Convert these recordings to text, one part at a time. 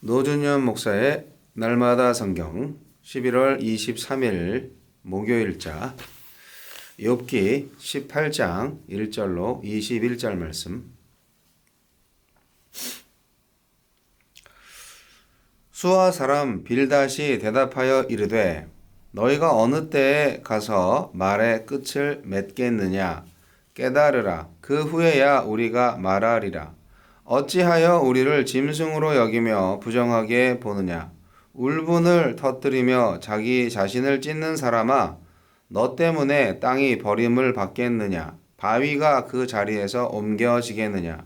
노준현 목사의 날마다 성경 11월 23일 목요일자 욥기 18장 1절로 21절 말씀. 수아 사람 빌닷이 대답하여 이르되 너희가 어느 때에 가서 말의 끝을 맺겠느냐? 깨달으라. 그 후에야 우리가 말하리라 어찌하여 우리를 짐승으로 여기며 부정하게 보느냐? 울분을 터뜨리며 자기 자신을 찢는 사람아 너 때문에 땅이 버림을 받겠느냐? 바위가 그 자리에서 옮겨지겠느냐?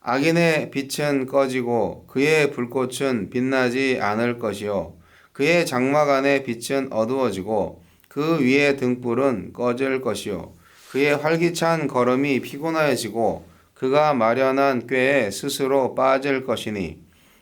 악인의 빛은 꺼지고 그의 불꽃은 빛나지 않을 것이요. 그의 장막 안의 빛은 어두워지고 그 위의 등불은 꺼질 것이요. 그의 활기찬 걸음이 피곤하여지고 그가 마련한 꾀에 스스로 빠질 것이니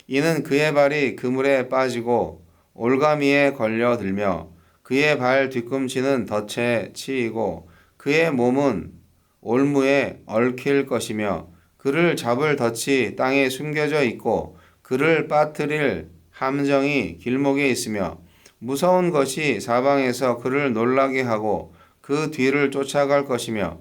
이는 그의 발이 그물에 빠지고 올가미에 걸려들며 그의 발 뒤꿈치는 덫에 치이고 그의 몸은 올무에 얽힐 것이며 그를 잡을 덫이 땅에 숨겨져 있고 그를 빠뜨릴 함정이 길목에 있으며 무서운 것이 사방에서 그를 놀라게 하고 그 뒤를 쫓아갈 것이며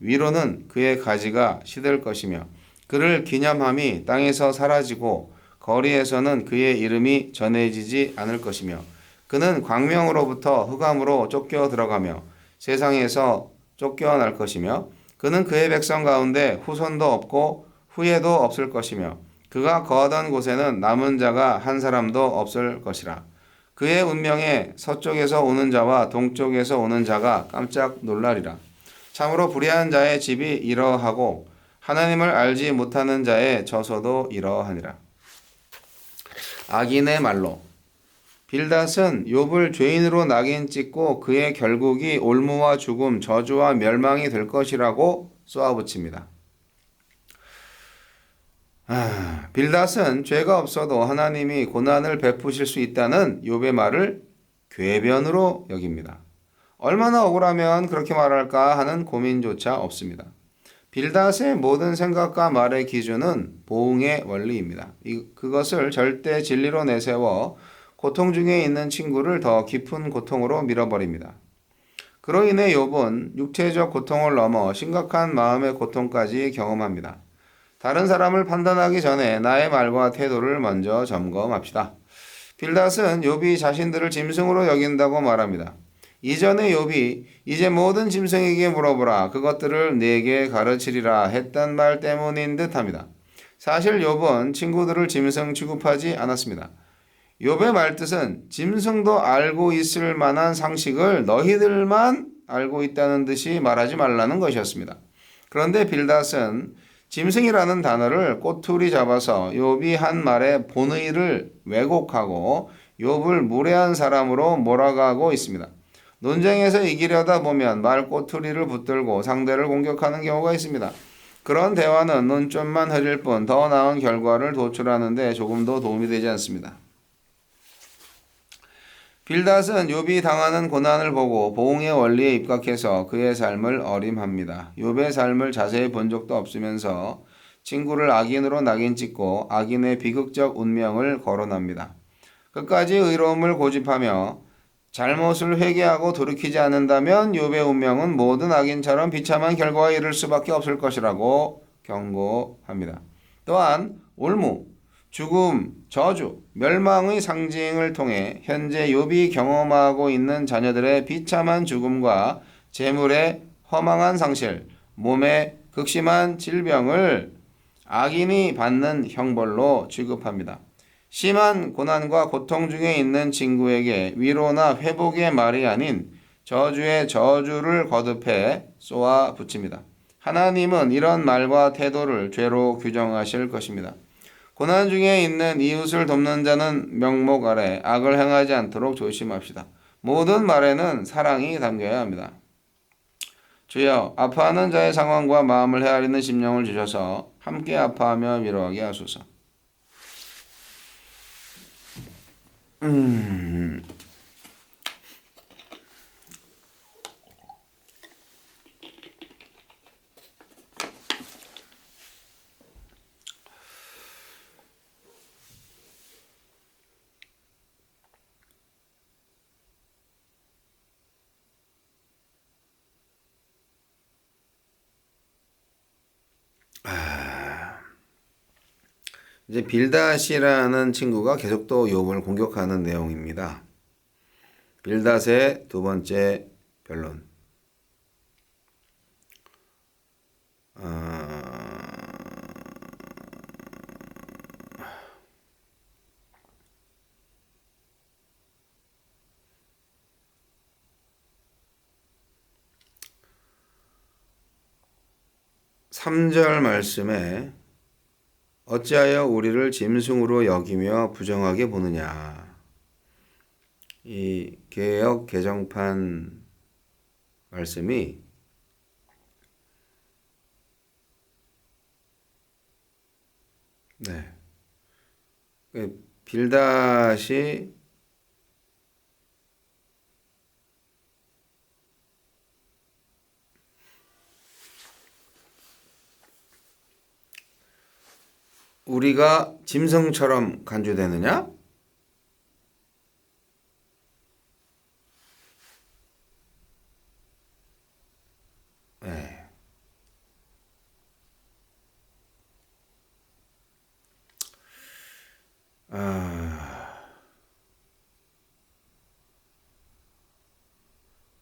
위로는 그의 가지가 시들 것이며 그를 기념함이 땅에서 사라지고 거리에서는 그의 이름이 전해지지 않을 것이며 그는 광명으로부터 흑암으로 쫓겨 들어가며 세상에서 쫓겨날 것이며 그는 그의 백성 가운데 후손도 없고 후예도 없을 것이며 그가 거하던 곳에는 남은 자가 한 사람도 없을 것이라. 그의 운명에 서쪽에서 오는 자와 동쪽에서 오는 자가 깜짝 놀라리라 참으로 불의한 자의 집이 이러하고 하나님을 알지 못하는 자의 저소도 이러하니라. 악인의 말로 빌닷은 욥을 죄인으로 낙인 찍고 그의 결국이 올무와 죽음, 저주와 멸망이 될 것이라고 쏘아붙입니다. 아, 빌닷은 죄가 없어도 하나님이 고난을 베푸실 수 있다는 욥의 말을 궤변으로 여깁니다. 얼마나 억울하면 그렇게 말할까 하는 고민조차 없습니다. 빌닷의 모든 생각과 말의 기준은 보응의 원리입니다. 그것을 절대 진리로 내세워 고통 중에 있는 친구를 더 깊은 고통으로 밀어버립니다. 그로 인해 욥은 육체적 고통을 넘어 심각한 마음의 고통까지 경험합니다. 다른 사람을 판단하기 전에 나의 말과 태도를 먼저 점검합시다. 빌닷은 욥이 자신들을 짐승으로 여긴다고 말합니다. 이전에 욥이 이제 모든 짐승에게 물어보라 그것들을 내게 가르치리라 했던 말 때문인 듯합니다. 사실 욥은 친구들을 짐승 취급하지 않았습니다. 욥의 말뜻은 짐승도 알고 있을 만한 상식을 너희들만 알고 있다는 듯이 말하지 말라는 것이었습니다. 그런데 빌닷은 짐승이라는 단어를 꼬투리 잡아서 욥이 한 말의 본의를 왜곡하고 욥을 무례한 사람으로 몰아가고 있습니다. 논쟁에서 이기려다 보면 말 꼬투리를 붙들고 상대를 공격하는 경우가 있습니다. 그런 대화는 논점만 흐릴 뿐 더 나은 결과를 도출하는데 조금도 도움이 되지 않습니다. 빌닷은 욥이 당하는 고난을 보고 보응의 원리에 입각해서 그의 삶을 어림합니다. 욥의 삶을 자세히 본 적도 없으면서 친구를 악인으로 낙인 찍고 악인의 비극적 운명을 거론합니다. 끝까지 의로움을 고집하며 잘못을 회개하고 돌이키지 않는다면 욥의 운명은 모든 악인처럼 비참한 결과에 이를 수밖에 없을 것이라고 경고합니다. 또한 올무, 죽음, 저주, 멸망의 상징을 통해 현재 욥이 경험하고 있는 자녀들의 비참한 죽음과 재물의 허망한 상실, 몸의 극심한 질병을 악인이 받는 형벌로 취급합니다. 심한 고난과 고통 중에 있는 친구에게 위로나 회복의 말이 아닌 저주의 저주를 거듭해 쏘아 붙입니다. 하나님은 이런 말과 태도를 죄로 규정하실 것입니다. 고난 중에 있는 이웃을 돕는 자는 명목 아래 악을 행하지 않도록 조심합시다. 모든 말에는 사랑이 담겨야 합니다. 주여 아파하는 자의 상황과 마음을 헤아리는 심령을 주셔서 함께 아파하며 위로하게 하소서. 음. 이제 빌닷이라는 친구가 계속 또 욥을 공격하는 내용입니다. 빌닷의 두 번째 변론. 삼절 말씀에 어찌하여 우리를 짐승으로 여기며 부정하게 보느냐. 이 개혁 개정판 말씀이 네. 그 빌닷이 우리가 짐승처럼 간주되느냐? 네. 아,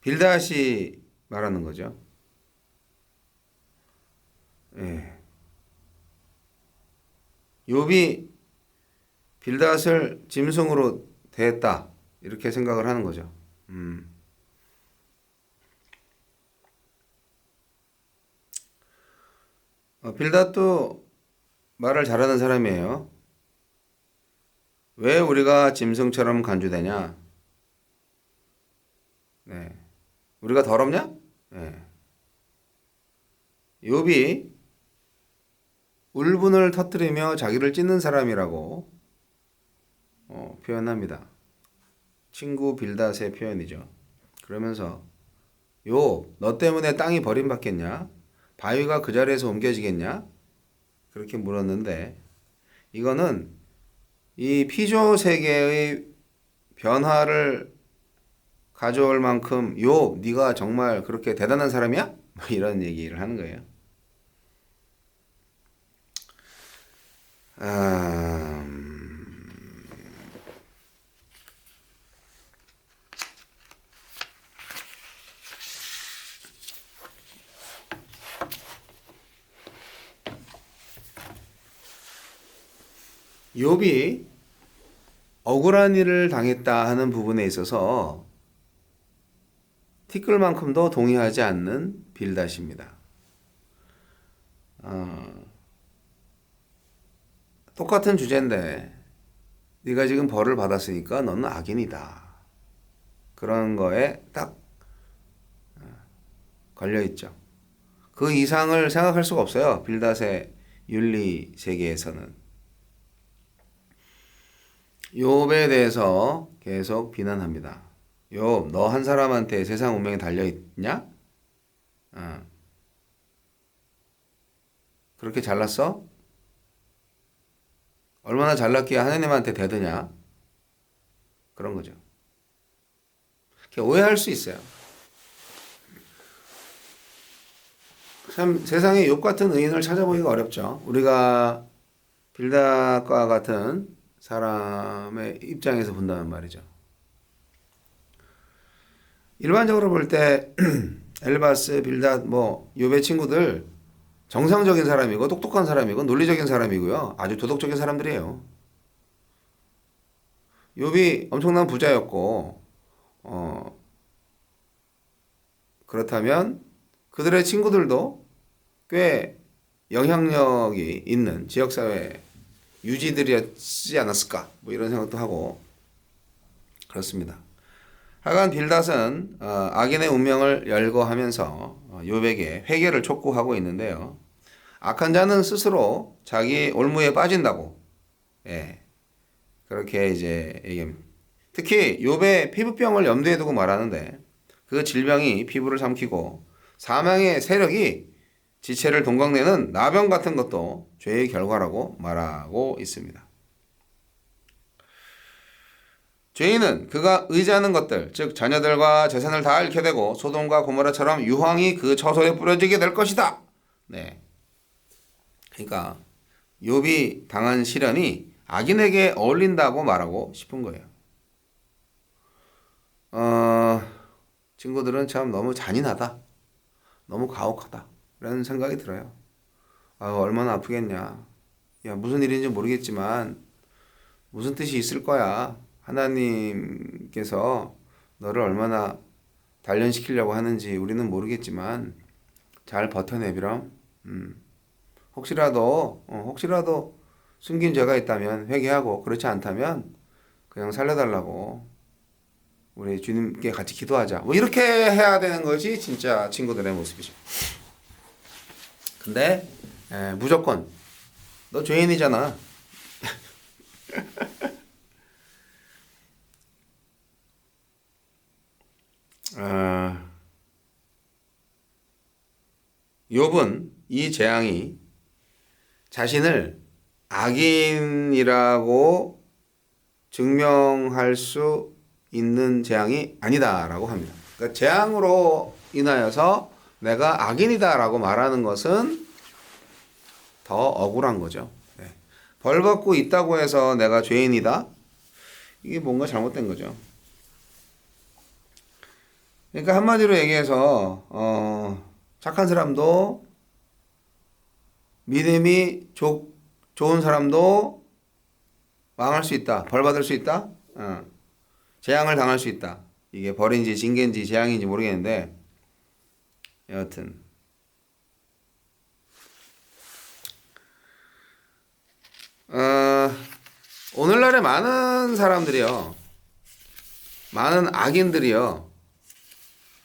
빌닷이 말하는 거죠. 예. 욥이 빌닷을 짐승으로 대했다 이렇게 생각을 하는 거죠. 음. 어, 빌닷도 말을 잘하는 사람이에요. 왜 우리가 짐승처럼 간주되냐? 네. 우리가 더럽냐? 네. 욥이 울분을 터뜨리며 자기를 찢는 사람이라고 어, 표현합니다. 친구 빌닷의 표현이죠. 그러면서 요, 너 때문에 땅이 버림받겠냐? 바위가 그 자리에서 옮겨지겠냐? 그렇게 물었는데 이거는 이 피조 세계의 변화를 가져올 만큼 요, 네가 정말 그렇게 대단한 사람이야? 뭐 이런 얘기를 하는 거예요. 아, 욥이 억울한 일을 당했다 하는 부분에 있어서 티끌만큼도 동의하지 않는 빌닷입니다. 어, 똑같은 주제인데 네가 지금 벌을 받았으니까 너는 악인이다. 그런 거에 딱 어, 걸려 있죠. 그 이상을 생각할 수가 없어요. 빌닷의 윤리 세계에서는. 욥에 대해서 계속 비난합니다. 욥, 너 한 사람한테 세상 운명이 달려 있냐? 어. 그렇게 잘났어? 얼마나 잘났기에 하나님한테 대드냐? 그런 거죠. 오해할 수 있어요. 참 세상에 욕 같은 의인을 찾아보기가 어렵죠. 우리가 빌닷과 같은 사람의 입장에서 본다는 말이죠. 일반적으로 볼 때 엘바스, 빌닷, 뭐 요배 친구들 정상적인 사람이고 똑똑한 사람이고 논리적인 사람이고요. 아주 도덕적인 사람들이에요. 욥이 엄청난 부자였고 어 그렇다면 그들의 친구들도 꽤 영향력이 있는 지역 사회 유지들이었지 않았을까? 뭐 이런 생각도 하고 그렇습니다. 하간 빌닷은 어, 악인의 운명을 열거하면서 어, 욥에게 회개를 촉구하고 있는데요. 악한 자는 스스로 자기 올무에 빠진다고 예, 그렇게 이제 얘기합니다. 특히 욥의 피부병을 염두에 두고 말하는데 그 질병이 피부를 삼키고 사망의 세력이 지체를 동강내는 나병 같은 것도 죄의 결과라고 말하고 있습니다. 죄인은 그가 의지하는 것들, 즉 자녀들과 재산을 다 잃게 되고 소돔과 고모라처럼 유황이 그 처소에 뿌려지게 될 것이다. 네. 그러니까 욥이 당한 시련이 악인에게 어울린다고 말하고 싶은 거예요. 어, 친구들은 참 너무 잔인하다. 너무 가혹하다. 라는 생각이 들어요. 아, 얼마나 아프겠냐. 야, 무슨 일인지 모르겠지만, 무슨 뜻이 있을 거야. 하나님께서 너를 얼마나 단련시키려고 하는지 우리는 모르겠지만, 잘 버텨내비렴. 음. 혹시라도, 어, 혹시라도 숨긴 죄가 있다면 회개하고, 그렇지 않다면 그냥 살려달라고 우리 주님께 같이 기도하자. 뭐 이렇게 해야 되는 것이 진짜 친구들의 모습이죠. 근데 에, 무조건 너 죄인이잖아. 아, 욥은 이 재앙이 자신을 악인이라고 증명할 수 있는 재앙이 아니다라고 합니다. 그러니까 재앙으로 인하여서 내가 악인이다라고 말하는 것은 더 억울한 거죠. 네. 벌 받고 있다고 해서 내가 죄인이다? 이게 뭔가 잘못된 거죠. 그러니까 한마디로 얘기해서 어, 착한 사람도 믿음이 조, 좋은 사람도 망할 수 있다. 벌 받을 수 있다. 어. 재앙을 당할 수 있다. 이게 벌인지 징계인지 재앙인지 모르겠는데 여하튼 어, 오늘날에 많은 사람들이요 많은 악인들이요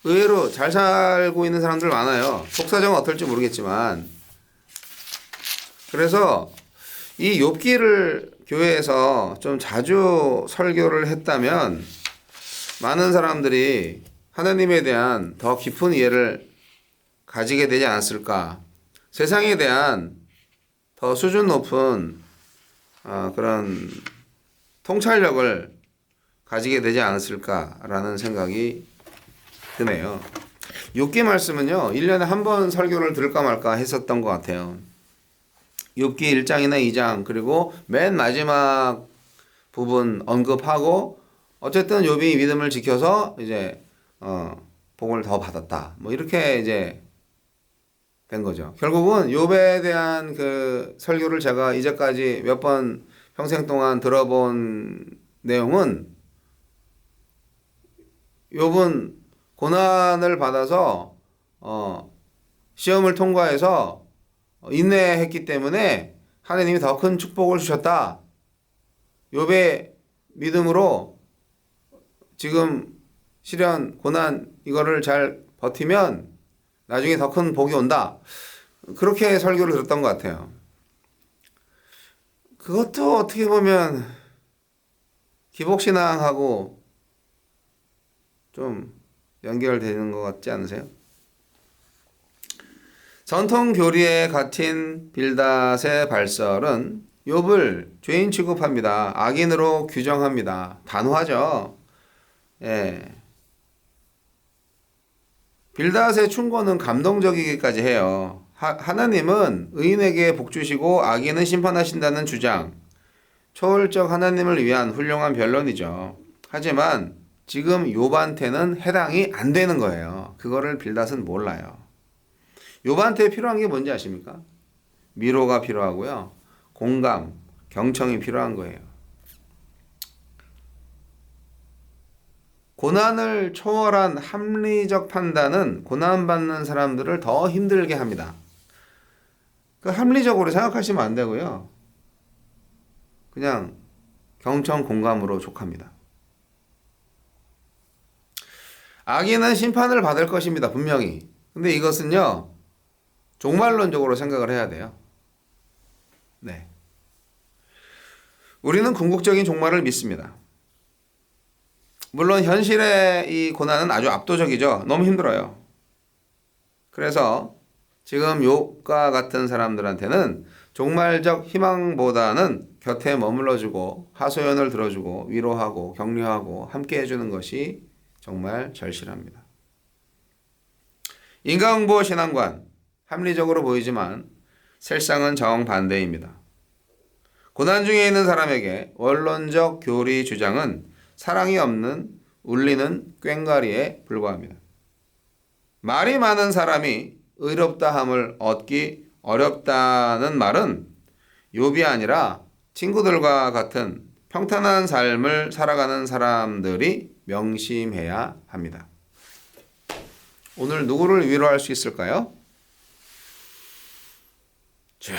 의외로 잘 살고 있는 사람들 많아요 속사정은 어떨지 모르겠지만 그래서 이 욥기를 교회에서 좀 자주 설교를 했다면 많은 사람들이 하나님에 대한 더 깊은 이해를 가지게 되지 않았을까. 세상에 대한 더 수준 높은 어, 그런 통찰력을 가지게 되지 않았을까라는 생각이 드네요. 6기 말씀은요, 1년에 한 번 설교를 들을까 말까 했었던 것 같아요. 6기 1장이나 2장 그리고 맨 마지막 부분 언급하고 어쨌든 욥이 믿음을 지켜서 이제 어 복을 더 받았다. 뭐 이렇게 이제 된 거죠. 결국은 욥에 대한 그 설교를 제가 이제까지 몇 번 평생 동안 들어본 내용은 욥은 고난을 받아서 어 시험을 통과해서 인내했기 때문에 하나님이 더 큰 축복을 주셨다. 욥의 믿음으로 지금 시련, 고난 이거를 잘 버티면 나중에 더 큰 복이 온다. 그렇게 설교를 들었던 것 같아요. 그것도 어떻게 보면 기복신앙하고 좀 연결되는 것 같지 않으세요? 전통 교리에 갇힌 빌닷의 발설은 욥을 죄인 취급합니다. 악인으로 규정합니다. 단호하죠. 예. 빌닷의 충고는 감동적이기까지 해요. 하, 하나님은 의인에게 복 주시고 악인은 심판하신다는 주장. 초월적 하나님을 위한 훌륭한 변론이죠. 하지만 지금 욥한테는 해당이 안 되는 거예요. 그거를 빌닷은 몰라요. 요한테 필요한 게 뭔지 아십니까? 미로가 필요하고요. 공감, 경청이 필요한 거예요. 고난을 초월한 합리적 판단은 고난받는 사람들을 더 힘들게 합니다. 그 합리적으로 생각하시면 안 되고요. 그냥 경청 공감으로 족합니다. 악인은 심판을 받을 것입니다. 분명히. 근데 이것은요. 종말론적으로 생각을 해야 돼요. 네. 우리는 궁극적인 종말을 믿습니다. 물론 현실의 이 고난은 아주 압도적이죠. 너무 힘들어요. 그래서 지금 욕과 같은 사람들한테는 종말적 희망보다는 곁에 머물러주고 하소연을 들어주고 위로하고 격려하고 함께 해주는 것이 정말 절실합니다. 인간응보 신앙관 합리적으로 보이지만 실상은 정반대입니다. 고난 중에 있는 사람에게 원론적 교리 주장은 사랑이 없는 울리는 꽹과리에 불과합니다. 말이 많은 사람이 의롭다함을 얻기 어렵다는 말은 욥이 아니라 친구들과 같은 평탄한 삶을 살아가는 사람들이 명심해야 합니다. 오늘 누구를 위로할 수 있을까요? 这